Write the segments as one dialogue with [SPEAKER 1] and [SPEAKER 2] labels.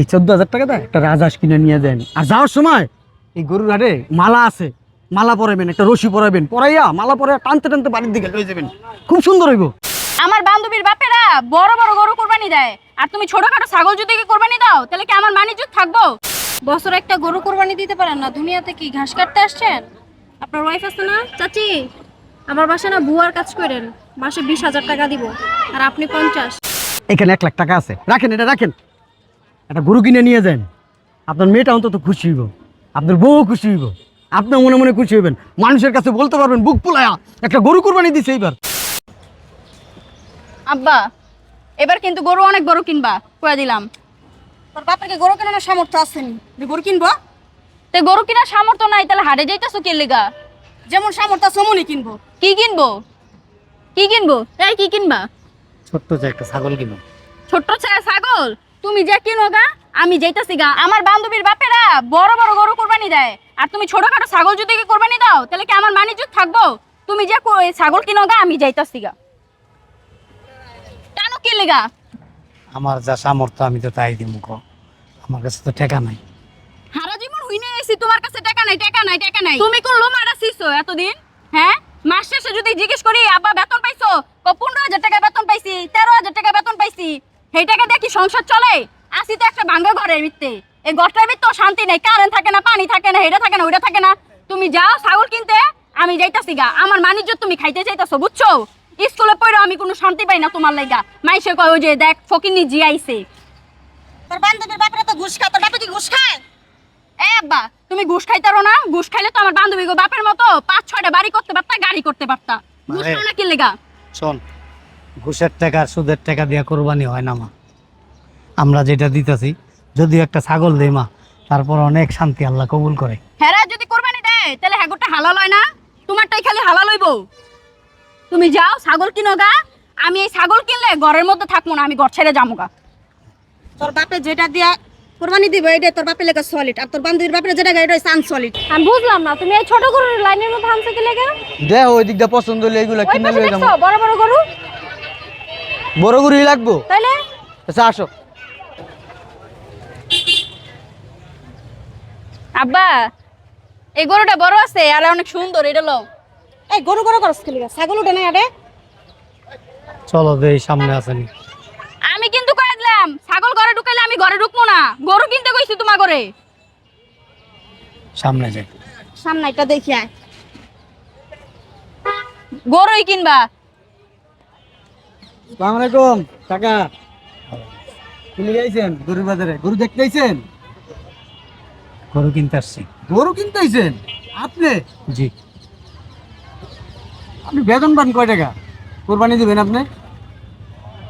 [SPEAKER 1] এই চোদ্দ হাজার টাকা দেয়? একটা রাজহাঁস কিনে নিয়ে যান আর যাওয়ার সময় এই গরুর হাটে মালা আছে। মালা পরাবেন একটা রশি পরাবেন পরাইয়া মালা পরে টানতে টানতে বাড়ির দিকে লয়ে যাবেন। খুব সুন্দর হইব।
[SPEAKER 2] আমার বান্ধবীর বাপেরা বড় বড় গরু কোরবানি দেয়। আর তুমি ছোটখাটো ছাগল যদি কি কোরবানি দাও তাহলে কি আমার মানিজ্য থাকব?
[SPEAKER 3] বছর একটা গরু কোরবানি দিতে পারেন না। দুনিয়াতে কি ঘাস কাটতে আসছেন? আপনার ওয়াইফ আছে না? চাচি আমার বাসায় না বুয়ার কাজ করেন। মাসে বিশ হাজার টাকা দিব। আর আপনি পঞ্চাশ।
[SPEAKER 1] এখানে এক লাখ টাকা আছে। রাখেন এটা রাখেন। একটা গরু কিনে নিয়ে যান। আপনার মেয়েটা অন্তত খুশি হইব। আপনার বউ খুশি হইব। আপনার মনে মনে খুশি হইবেন। মানুষের কাছে বলতে পারবেন বুক পোলায়া একটা গরু কোরবানি দিছে এইবার।
[SPEAKER 2] আব্বা এবার কিন্তু গরু অনেক বড় কিনবা কয়ে দিলাম।
[SPEAKER 3] তোর বাপের গরু কেনার সামর্থ্য আসেনি তুই গরু কিনবো?
[SPEAKER 2] তে গরু কেনার সামর্থ্য নাই তাহলে হাটে যাইতেছো কে লেগা?
[SPEAKER 3] যেমন সামর্থ্য আছে অমনই কিনবো।
[SPEAKER 2] কি কিনবো? কি কিনবো? এই কি কিনবা?
[SPEAKER 1] ছোট্ট যে একটা ছাগল কিনো।
[SPEAKER 2] ছোট্ট ছেলে ছাগল? তুমি যে কিনো গা আমি যাইতাছি গা। আমার বান্ধবীর বাপেরা বড় বড় গরু কোরবানি দেয়। আর তুমি ছোটখাটো ছাগল যদি কি কোরবানি দাও তাহলে কি আমার মানিজ্য থাকব? তুমি যে কো- ছাগল কিনো গা আমি যাইতাছি গা। কেন কি লেগা
[SPEAKER 4] আমার যা সামর্থ্য আমি তো তাই দিব গো। আমার কাছে তো টাকা নাই।
[SPEAKER 2] সারা জীবন হইনে এসি তোমার কাছে টাকা নাই টাকা নাই টাকা নাই। তুমি কোন লোমারা ছিছো এতদিন? হ্যাঁ? মাস শেষে যদি জিজ্ঞেস করি আব্বা বেতন পাইছো? ক পনেরো হাজার টাকা বেতন পাইছি তেরো হাজার টাকা বেতন পাইছি। সেই টাকা দিয়ে কি সংসার চলে? আসি তো একটা ভাঙ্গা ঘরের ভিত্তে এই ঘরটার ভিত্তেও শান্তি নেই কারেন্ট থাকে না পানি থাকে না হেটা থাকে না ওইটা থাকে না। তুমি যাও ছাগল কিনতে আমি যাইতাছি গা। আমার মানিজ্য তুমি খাইতে চাইতাছো বুঝছ? স্কুলে পড়ে আমি কোনো শান্তি পাই না তোমার লাইগা। মাইসে কয় ওই যে দেখ ফকিনি জি আইছে।
[SPEAKER 3] তোর বান্ধবীর বাপেরা তো ঘুষ খায় তোর বাপে কি ঘুষ খায়?
[SPEAKER 2] এ আব্বা তুমি ঘুষ খাইতারো না? ঘুষ খাইলে তো আমার বান্ধবী গো বাপের মতো পাঁচ ছয়টা বাড়ি করতে পারতা গাড়ি করতে পারতা। ঘুষ
[SPEAKER 4] মানে-
[SPEAKER 2] খাও না কি লেগা?
[SPEAKER 4] শোন ঘুষের টাকা আর সুদের টাকা দিয়ে কোরবানি হয় না মা। আমরা যেটা দিতেছি যদিও একটা ছাগল দেই মা তারপর অনেক শান্তি আল্লাহ কবুল করে।
[SPEAKER 2] হেরা যদি কোরবানি দেয় তাহলে হ্যাগোটা হালাল হয় না? তোমারটাই খালি হালাল হইব। তুমি যাও ছাগল কিনো গা। আমি এই ছাগল কিনলে ঘরের মধ্যে থাকব না আমি ঘর ছেড়ে যাব গা।
[SPEAKER 3] তোর বাপে যেটা দিয়া কোরবানি দিব এটা তোর বাপে লেগে সলিড আর তোর বান্ধবীর বাপের যেটা এটা হচ্ছে আনসলিড
[SPEAKER 5] আমি বুঝলাম না তুমি এই ছোট গরুর লাইনের মধ্যে আনছো কি লেগে
[SPEAKER 1] দে ওই দিকটা পছন্দ হলে এইগুলো
[SPEAKER 5] ওই
[SPEAKER 1] কিনে লয়ে যাব।
[SPEAKER 5] বড় বড় গরু?
[SPEAKER 1] বড় গরুই লাগবো?
[SPEAKER 5] তাইলে?
[SPEAKER 1] আচ্ছা আসো।
[SPEAKER 2] আব্বা এই গরুটা বড় আছে আর অনেক সুন্দর এটা লো
[SPEAKER 3] এই গরু গরু করস কি লেগে? ছাগল উঠে না আরে
[SPEAKER 4] চলো দেই সামনে আসেনি
[SPEAKER 2] আমি কিন্তু কয়ে দিলাম ছাগল ঘরে ঢুকাইলে আমি ঘরে ঢুকবো না গরু কিনতে কইছি তোমার ঘরে।
[SPEAKER 4] সামনে যাই।
[SPEAKER 3] সামনে এটা দেখি আয়।
[SPEAKER 2] গরুই কিনবা
[SPEAKER 1] সালাম আলাইকুম কাকা। কিনে গেছেন গরুর বাজারে? গরু দেখতে আইছেন?
[SPEAKER 4] গরু কিনতে আসছি।
[SPEAKER 1] গরু কিনতে আইছেন? আপনি?
[SPEAKER 4] জি।
[SPEAKER 1] আপনি বেতন পান কয় টাকা? কোরবানি দিবেন আপনি?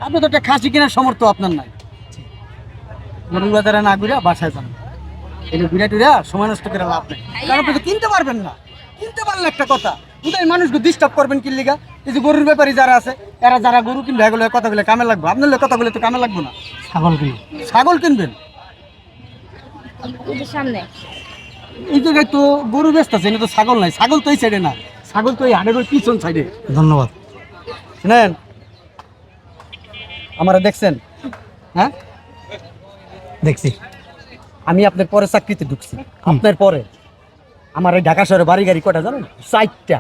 [SPEAKER 1] আপনি তো একটা খাসি কেনার সমর্থ আপনার নাই। গরুর বাজারে না ঘুরে বাসায় যান। এটা ঘুরে টুরে সময় নষ্ট করে লাভ নেই। কারণ আপনি তো কিনতে পারবেন না। কিনতে পারলে একটা কথা কোথায় মানুষকে ডিস্টার্ব করবেন কি লিগা এই যে গরুর ব্যাপারী যারা আছে এরা যারা গরু কিনবে এগুলো কথা বলে কামে লাগবে? আপনার বলে তো কামে লাগবে না?
[SPEAKER 4] ছাগল কিনবে।
[SPEAKER 1] ছাগল কিনবেন?
[SPEAKER 3] এই সামনে।
[SPEAKER 1] এই জায়গায় তো গরু ব্যস্ত আছে এটা তো ছাগল নাই। ছাগল তো এই সাইডে না। ছাগল তো এই হাটের ওই পিছন সাইডে
[SPEAKER 4] ধন্যবাদ।
[SPEAKER 1] শুনেন আমারা দেখছেন? হ্যাঁ?
[SPEAKER 4] দেখছি।
[SPEAKER 1] আমি আপনার পরে চাকরিতে ঢুকছি। আপনার পরে। আমার এই ঢাকা শহরে বাড়ি গাড়ি কটা জানেন? চারটা।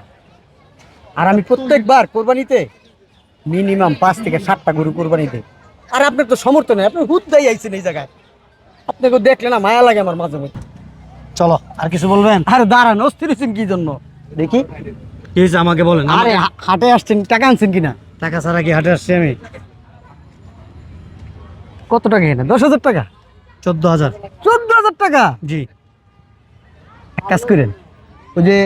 [SPEAKER 1] আর আমি প্রত্যেকবার কোরবানিতে মিনিমাম পাঁচ থেকে সাতটা গরু কোরবানি দিই। আর আপনার তো সমর্থন নেই আপনি হুদ্দাই আইছেন এই জায়গায়। আপনাকে দেখলে না মায়া লাগে আমার মাঝে মধ্যে।
[SPEAKER 4] চলো আর কিছু বলবেন?
[SPEAKER 1] আরে দাঁড়ান অস্থির হয়েছেন কি জন্য? দেখি।
[SPEAKER 4] কি হয়েছে আমাকে বলেন
[SPEAKER 1] আরে হাটে আসছেন টাকা আনছেন কিনা?
[SPEAKER 4] টাকা ছাড়া কি হাটে আসছি আমি?
[SPEAKER 1] কত টাকা এনে দশ হাজার টাকা?
[SPEAKER 4] চোদ্দ হাজার।
[SPEAKER 1] চোদ্দ হাজার টাকা?
[SPEAKER 4] জি।
[SPEAKER 1] এক কাজ করেন ওই যে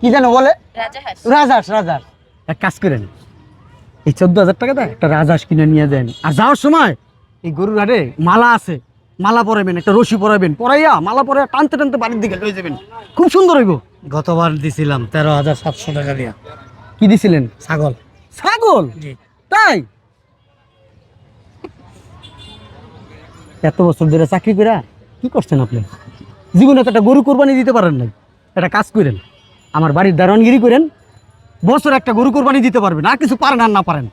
[SPEAKER 1] কি যেন বলে? রাজহাঁস। রাজহাঁস এক কাজ করেন এই চোদ্দ হাজার টাকা দেয় একটা রাজহাঁস কিনে নিয়ে দেন। আর যাওয়ার সময় এই গরুর হাটে মালা আছে। মালা পরাবেন একটা রশি পরাবেন পরাইয়া মালা পরে টানতে টানতে বাড়ির দিকে লয়ে যাবেন। খুব সুন্দর হইব।
[SPEAKER 4] গতবার দিছিলাম তেরো হাজার সাতশো টাকা দিয়া।
[SPEAKER 1] কি দিছিলেন?
[SPEAKER 4] ছাগল।
[SPEAKER 1] ছাগল?
[SPEAKER 4] জি।
[SPEAKER 1] তাই? এত বছর ধরে চাকরি করে কি করছেন আপনি? জীবনে তো একটা গরু কোরবানি দিতে পারেন নাই। একটা কাজ করেন। আমার বাড়ির দারোয়ানগিরি করেন বছর একটা গরু কোরবানি দিতে পারবেন আর কিছু পারেন আর না পারেন।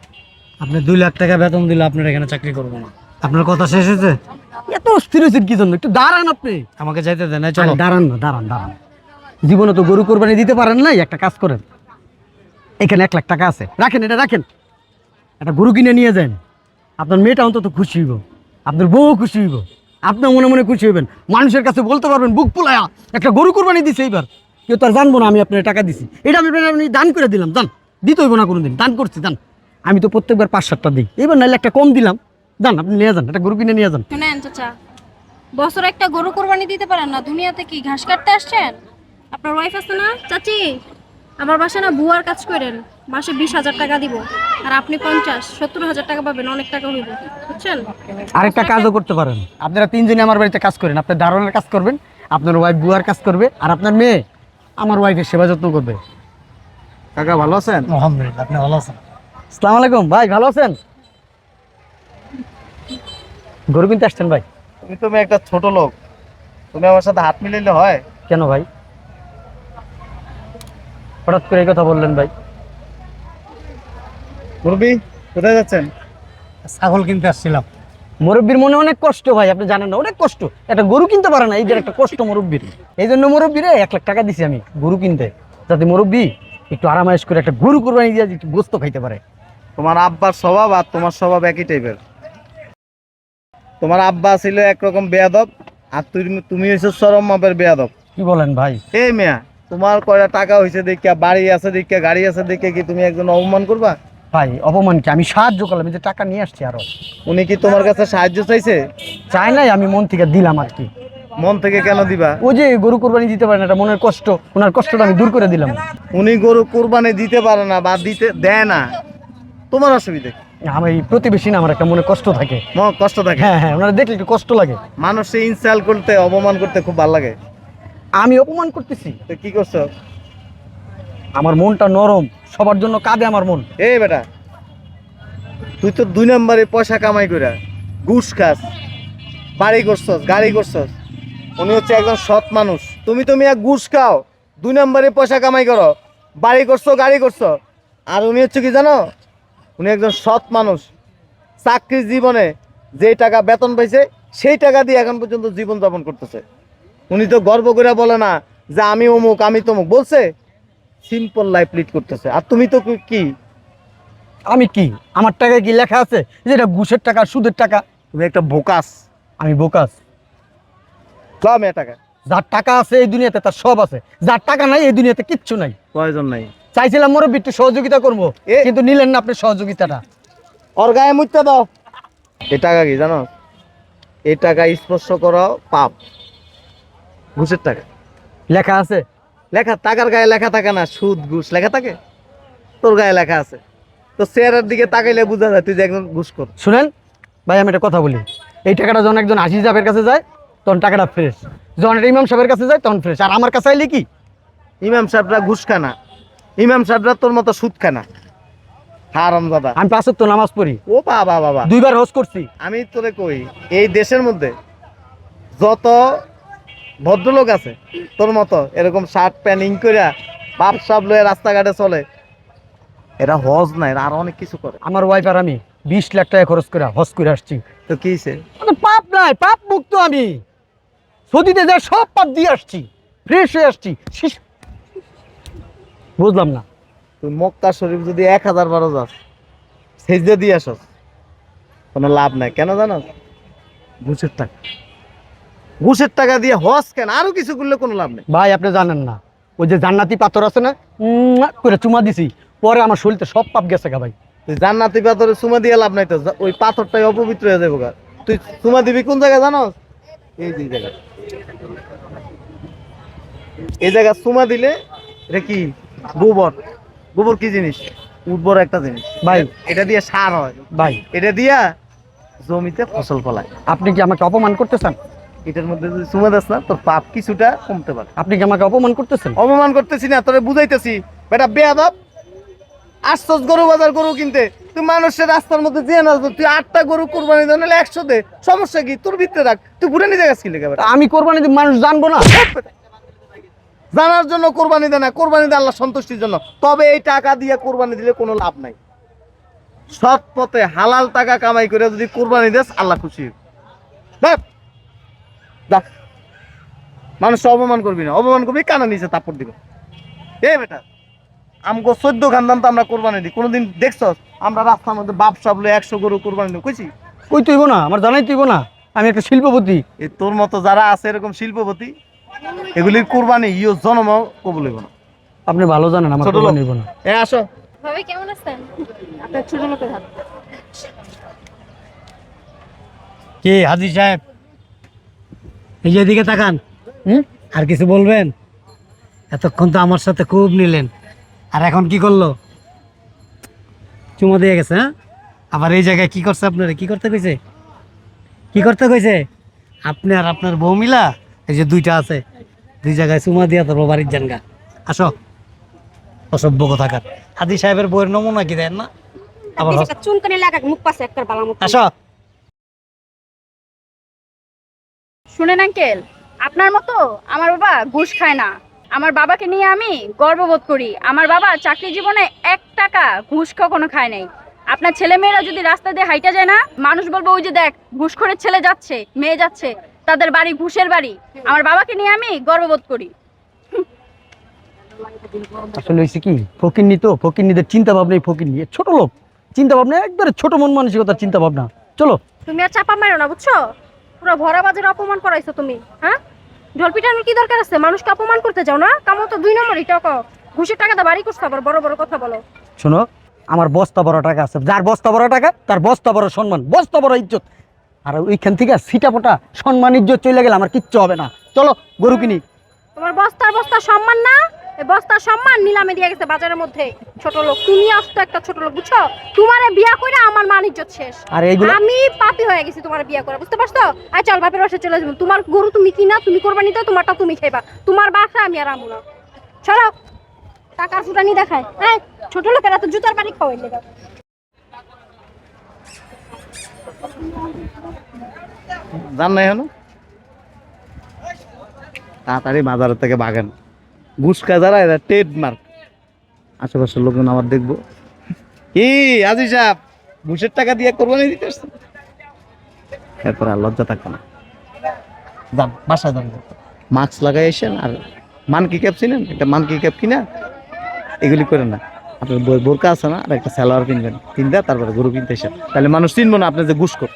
[SPEAKER 4] আপনি দুই লাখ টাকা বেতন দিলে আপনার এখানে চাকরি করব না। আপনার কথা শেষ হয়েছে?
[SPEAKER 1] এত অস্থির হয়েছেন কি জন্য? একটু দাঁড়ান আপনি।
[SPEAKER 4] আমাকে যাইতে দেন চলো।
[SPEAKER 1] দাঁড়ান না দাঁড়ান দাঁড়ান। জীবনে তো গরু কোরবানি দিতে পারেন নাই একটা কাজ করেন। এখানে এক লাখ টাকা আছে। রাখেন এটা রাখেন। একটা গরু কিনে নিয়ে যান। আপনার মেয়েটা অন্তত খুশি হইব। আপনার বউ খুশি হইব। আপনিও মনে মনে খুশি হইবেন। মানুষের কাছে বলতে পারবেন বুক পোলায়া একটা গরু কোরবানি দিছে এইবার। কেউ তো আর জানব না আমি আপনার টাকা দিছি। এটা আমি আপনার- আপনি দান করে দিলাম দান দিতে হইব না কোনোদিন দান করছি দান আমি তো প্রত্যেকবার পাঁচ সাতটা দিই। এবার নাহলে একটা কম দিলাম। দান আপনি নিয়ে যান একটা গরু কিনে নিয়ে যান।
[SPEAKER 3] শুনেন চাচা বছর একটা গরু কোরবানি দিতে পারেন না। দুনিয়াতে কি ঘাস কাটতে আসছেন? আপনার ওয়াইফ আছে না? চাচি আমার বাসা না বুয়ার কাজ করেন। মাসে বিশ হাজার টাকা দিব। আর আপনি পঞ্চাশ সত্তর হাজার টাকা পাবেন অনেক টাকা হইব। বুঝছেন?
[SPEAKER 1] আরেকটা কাজও করতে পারেন। আপনারা তিনজনে আমার বাড়িতে কাজ করেন। আপনার দারোয়ানের কাজ করবেন আপনার ওয়াইফ বুয়ার কাজ করবে আর আপনার মেয়ে আমার ওয়াইফের সেবা যত্ন করবে।
[SPEAKER 6] কাকা ভালো আছেন?
[SPEAKER 4] আলহামদুলিল্লাহ আপনি ভালো আছেন?
[SPEAKER 1] আসসালামু আলাইকুম। ভাই ভালো আছেন? গরু কিনতে আসছেন ভাই?
[SPEAKER 6] তুমি তুমি একটা ছোট লোক। তুমি আমার সাথে হাত মিলাইলে হয়?
[SPEAKER 1] কেন ভাই? হঠাৎ করে এই কথা বললেন ভাই।
[SPEAKER 6] মুরবি কোথায় যাচ্ছেন?
[SPEAKER 4] ছাগল কিনতে আসছিলাম।
[SPEAKER 1] মুরব্বীর মনে অনেক কষ্ট ভাই আপনি জানেন না অনেক কষ্ট। একটা গরু কিনতে পারে না এই যে একটা কষ্ট মুরব্বীর। এই জন্য মুরব্বীরে এক লাখ টাকা দিছি আমি গরু কিনতে যাতে মুরব্বী একটু আরামায়েশ করে একটা গরু কোরবানি দিয়ে একটু গোস্ত খাইতে পারে।
[SPEAKER 6] তোমার আব্বার স্বভাব আর তোমার স্বভাব একই টাইপের তোমার আব্বা ছিল একরকম বেয়াদব আর তুমি তুমি হয়েছো চরম মাপের বেয়াদব।
[SPEAKER 1] কি বলেন ভাই?
[SPEAKER 6] এই মেয়া তোমার কয়টা টাকা হয়েছে দেখিয়া বাড়ি আছে দেখিয়া গাড়ি আছে দেখিয়া কি তুমি একজন অপমান করবা?
[SPEAKER 1] ভাই অপমান কি? আমি সাহায্য করলাম এই যে টাকা নিয়ে আসছি আরও।
[SPEAKER 6] উনি কি তোমার কাছে সাহায্য চাইছে?
[SPEAKER 1] চাই নাই আমি মন থেকে দিলাম আর কি।
[SPEAKER 6] মন থেকে কেন দিবা?
[SPEAKER 1] ও যে গরু কোরবানি দিতে পারে না এটা মনের কষ্ট। ওনার কষ্টটা আমি দূর করে দিলাম।
[SPEAKER 6] উনি গরু কোরবানি দিতে পারে না বা দিতে দেয় না। তোমার অসুবিধা কি?
[SPEAKER 1] আমি প্রতিবেশী না আমার একটা মনে কষ্ট থাকে।
[SPEAKER 6] মন কষ্ট থাকে?
[SPEAKER 1] হ্যাঁ হ্যাঁ ওনারা দেখলে একটু কষ্ট লাগে।
[SPEAKER 6] মানুষে ইনসাল করতে অপমান করতে খুব ভালো লাগে।
[SPEAKER 1] আমি অপমান করতেছি।
[SPEAKER 6] তো কি করছ?
[SPEAKER 1] আমার মনটা নরম, সবার জন্য কাঁদে আমার মন।
[SPEAKER 6] এই বেটা, তুই তো দুই নম্বরে পয়সা কামাই করে ঘুষ খাস, বাড়ি করছস, গাড়ি করছস। উনি হচ্ছে একজন সৎ মানুষ। তুমি তুমি এক ঘুষ খাও, দুই নম্বরে পয়সা কামাই করো, বাড়ি করছ, গাড়ি করছ। আর উনি হচ্ছে কি জানো? উনি একজন সৎ মানুষ। চাকরির জীবনে যেই টাকা বেতন পাইছে, সেই টাকা দিয়ে এখন পর্যন্ত জীবন যাপন করতেছে। উনি তো গর্ব করে বলে না যে আমি অমুক, আমি তমুক। বলছে সিম্পল লাইফ লিড করতেছে। আর তুমি তো কি
[SPEAKER 1] আমি কি? আমার টাকায় কি লেখা আছে? যে এটা ঘুষের টাকা সুদের টাকা।
[SPEAKER 6] তুমি একটা বোকাস।
[SPEAKER 1] আমি বোকাস।
[SPEAKER 6] কম এ টাকা।
[SPEAKER 1] যার টাকা আছে এই দুনিয়াতে তার সব আছে। যার টাকা নাই এই দুনিয়াতে কিচ্ছু নাই।
[SPEAKER 6] প্রয়োজন নাই?
[SPEAKER 1] চাইছিলাম মোর একটু সহযোগিতা করব
[SPEAKER 6] এ-
[SPEAKER 1] কিন্তু নিলেন না আপনি সহযোগিতাটা।
[SPEAKER 6] ওর গায়ে মুচতে দাও। এই টাকা কি জানো? এই টাকা স্পর্শ করো পাপ। ঘুষের টাকা।
[SPEAKER 1] লেখা আছে
[SPEAKER 6] লেখা টাকার গায়ে লেখা থাকে না সুদ ঘুষ লেখা থাকে? তোর গায়ে লেখা আছে। তো চেয়ারের দিকে তাকাইলে বোঝা যায় তুই যে একজন ঘুষ কর।
[SPEAKER 1] শুনেন ভাই আমি একটা কথা বলি। এই টাকাটা যখন একজন আশিস সাহেবের কাছে যায় তখন টাকাটা ফ্রেশ যখন একটা ইমাম সাহেবের কাছে যায় তখন ফ্রেশ আর আমার কাছে আইলে কি?
[SPEAKER 6] ইমাম সাহেবরা ঘুষ খানা ইমাম সাহেবরা তোর মতো সুদ খানা হারাম দাদা।
[SPEAKER 1] আমি পাঁচ তো নামাজ পড়ি।
[SPEAKER 6] ও বাবা বাবা।
[SPEAKER 1] দুইবার হজ করছি।
[SPEAKER 6] আমি তোরে কই এই দেশের মধ্যে যত ভদ্রলোক আছে তোর মতো এরকম শার্ট প্যান্ট ইং করে বাপ সাপ লয়ে রাস্তাঘাটে চলে। এরা হজ না এরা আরও অনেক কিছু করে।
[SPEAKER 1] আমার ওয়াইফ আর আমি বিশ লাখ টাকা খরচ করে হজ করে আসছি।
[SPEAKER 6] তো কি
[SPEAKER 1] মানে পাপ নাই পাপ মুক্ত আমি। সৌদিতে যা সব পাপ দিয়ে আসছি ফ্রেশ হয়ে আসছি। বুঝলাম না।
[SPEAKER 6] তুই মক্কা শরীফ যদি এক হাজার বারো যাস সেজদে দিয়ে আসস কোনো লাভ নাই। কেন জানো ঘুষের টাকা ঘুষের টাকা দিয়ে হজ কেন? আরও কিছু করলে কোনো লাভ নেই।
[SPEAKER 1] ভাই আপনি জানেন না ওই যে জান্নাতি পাথর আছে না করে চুমা দিছি পরে আমার শরীরতে সব পাপ গেছে গা ভাই।
[SPEAKER 6] জান্নাতি পাথরে চুমা দিয়ে লাভ নাই তো ওই পাথরটাই অপবিত্র হয়ে যাব গা। তুই চুমা দিবি কোন জায়গায় জানো? এই যে জায়গা এই জায়গা চুমা দিলে এটা কি? গোবর। গোবর কি জিনিস? উর্বর একটা জিনিস।
[SPEAKER 1] ভাই।
[SPEAKER 6] এটা দিয়ে সার হয়।
[SPEAKER 1] ভাই।
[SPEAKER 6] এটা দিয়া জমিতে ফসল ফলায়।
[SPEAKER 1] আপনি কি আমাকে অপমান করতেছেন
[SPEAKER 6] এটার মধ্যে যদি চুমা দাস না তোর পাপ কিছুটা কমতে পারে।
[SPEAKER 1] আপনি কি আমাকে অপমান করতেছেন?
[SPEAKER 6] অপমান করতেছি না তোরে বুঝাইতেছি। বেটা বেয়াদব। আসছস গরু বাজার গরু কিনতে। তুই মানুষের রাস্তার মধ্যে দিয়ে না তুই আটটা গরু কোরবানি দেন নাহলে একশো দে। সমস্যা কি? তোর ভিতরে রাখ। তুই ঘুরে নিয়ে যাস কি লেগে বেটা?
[SPEAKER 1] আমি কোরবানি দিই, মানুষ জানব না।
[SPEAKER 6] জানার জন্য কোরবানি দেয় না কোরবানি দেয় আল্লাহ সন্তুষ্টির জন্য। তবে এই টাকা দিয়ে কোরবানি দিলে কোনো লাভ নাই। সৎ পথে হালাল টাকা কামাই করে যদি কোরবানি দেস আল্লাহ খুশি হবে। দেখ মানুষ অপমান করবি না। অপমান করবি কানা নিচে তাপড় দিবে। এ বেটা আমগো চোদ্দ খানদান তো আমরা কোরবানি দিই। কোনোদিন দেখছ আমরা রাস্তার মধ্যে বাপ সাবলে একশো গরু কোরবানি দিই। কইছি?
[SPEAKER 1] কই তুইব না? আমার জানাই তুইব না। আমি একটা শিল্পপতি।
[SPEAKER 6] এই তোর মতো যারা আছে এরকম শিল্পপতি এগুলির কোরবানি ইও জন্ম কবুল হইব না।
[SPEAKER 1] আপনি ভালো জানেন আমার
[SPEAKER 6] ছোট লোক।
[SPEAKER 1] কোরবানি হইব না।
[SPEAKER 6] এ আসো।
[SPEAKER 3] ভাবি কেমন আছেন? আপনার ছোট লোকের হাত।
[SPEAKER 4] কি হাজি সাহেব? এই যে এদিকে তাকান। হুম? আর কিছু বলবেন? এতক্ষণ তো আমার সাথে খুব নিলেন। আর এখন কি করল? চুমো দিয়ে গেছে হ্যাঁ? আবার এই জায়গায় কি করছে আপনারা? কি করতে কইছে? কি করতে কইছে? আপনি আর আপনার বউ মিলা এই যে দুইটা আছে দুই জায়গায় চুমা দিয়া তোর বাড়ির জানগা আসো। অসভ্য কথাকার। হাজি সাহেবের বইয়ের নমুনা কি দেন না? আবার হস-
[SPEAKER 3] চুনকানি লাগা মুখ পাশে একটা বালা মুখ
[SPEAKER 4] আসো।
[SPEAKER 2] শুনেন আঙ্কেল আপনার মতো আমার বাবা ঘুষ খায় না। আমার বাবাকে নিয়ে আমি গর্ববোধ করি। আমার বাবা চাকরি জীবনে এক টাকা ঘুষ কখনো খায় নাই। আপনার ছেলে মেয়েরা যদি রাস্তা দিয়ে হাইটা যায় না মানুষ বলব ওই যে দেখ ঘুষখোরের ছেলে যাচ্ছে মেয়ে যাচ্ছে তাদের বাড়ি ঘুষের বাড়ি। আমার বাবাকে নিয়ে আমি গর্ববোধ করি।
[SPEAKER 1] আসলে হয়েছে কি ফকিরনি তো ফকিরনিদের চিন্তা ভাবনাই ফকিরনি এ ছোট লোক। চিন্তা ভাবনা একবারে ছোট মন মানসিকতার চিন্তা ভাবনা চলো।
[SPEAKER 3] তুমি আর চাপা মারো না বুঝছ? পুরো ভরা বাজারে অপমান করাইছো তুমি হ্যাঁ? জল পিটানোর কি দরকার আছে? মানুষকে অপমান করতে যাও না? কামো তো দুই নম্বরই টাকা। ঘুষের টাকা তো বাড়ি করছ আবার বড় বড় কথা বলো।
[SPEAKER 1] শোনো আমার বস্তা বড় টাকা আছে। যার বস্তা বড় টাকা তার বস্তা বড় সম্মান বস্তা বড় ইজ্জত। আর ওইখান থেকে সিটা পোটা সম্মান ইজ্জত চলে গেলে আমার কিচ্ছু হবে না। চলো গরু কিনি।
[SPEAKER 3] তোমার বস্তার বস্তা সম্মান না? বস্তার সম্মান নিলামে দিয়ে গেছে বাজারের মধ্যে। ছোট লোক তুমি আসতো একটা ছোট লোক বুঝছ? তোমারে বিয়া করে আমার মান ইজ্জত শেষ।
[SPEAKER 1] আর এইগুলো
[SPEAKER 3] আমি পাপি হয়ে গেছি তোমার বিয়া করে বুঝতে পারছ? আর চল বাপের বাসায় চলে যাব। তোমার গরু তুমি কিনা তুমি কোরবানি দাও তোমারটা তুমি খাইবা। তোমার বাসা আমি আর আমু না। চলো টাকার ফুটানি দেখায়। হ্যাঁ ছোট লোকেরা তো জুতার বাড়ি খাওয়াই লেগে।
[SPEAKER 6] জান নাই হলো তাড়াতাড়ি বাজারের থেকে বাগান। গুসকা যারা এরা টেড মার্ক আশেপাশের লোকজন আবার দেখব। কি আজি সাহেব, ঘুষের টাকা দিয়ে কোরবানি দিতে আসছেন? এরপর আর লজ্জা থাকবে না। যান, বাসায় যান। মাস্ক লাগাই এসেন আর মানকি ক্যাপ চিনেন? একটা মানকি ক্যাপ কিনা? এগুলি করেন না। আপনার বোরকা আছে না? আর একটা সালোয়ার কিনবেন। কিনতে, তারপরে গরু কিনতে এসেন তাহলে মানুষ চিনবো না, আপনি যে ঘুষ কর।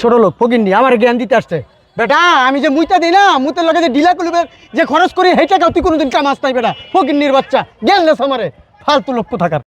[SPEAKER 1] ছোট লোক ফকিরনি আমার জ্ঞান দিতে আসছে। বেটা, আমি যে মুইতা দিই না মুতের লগে যে ডিলা কলিবের যে খরচ করি সেই অতি কোনোদিন কাম নাই বেটা ফকির বাচ্চা গেল না আমারে, ফালতু লক্ষ্য থাকার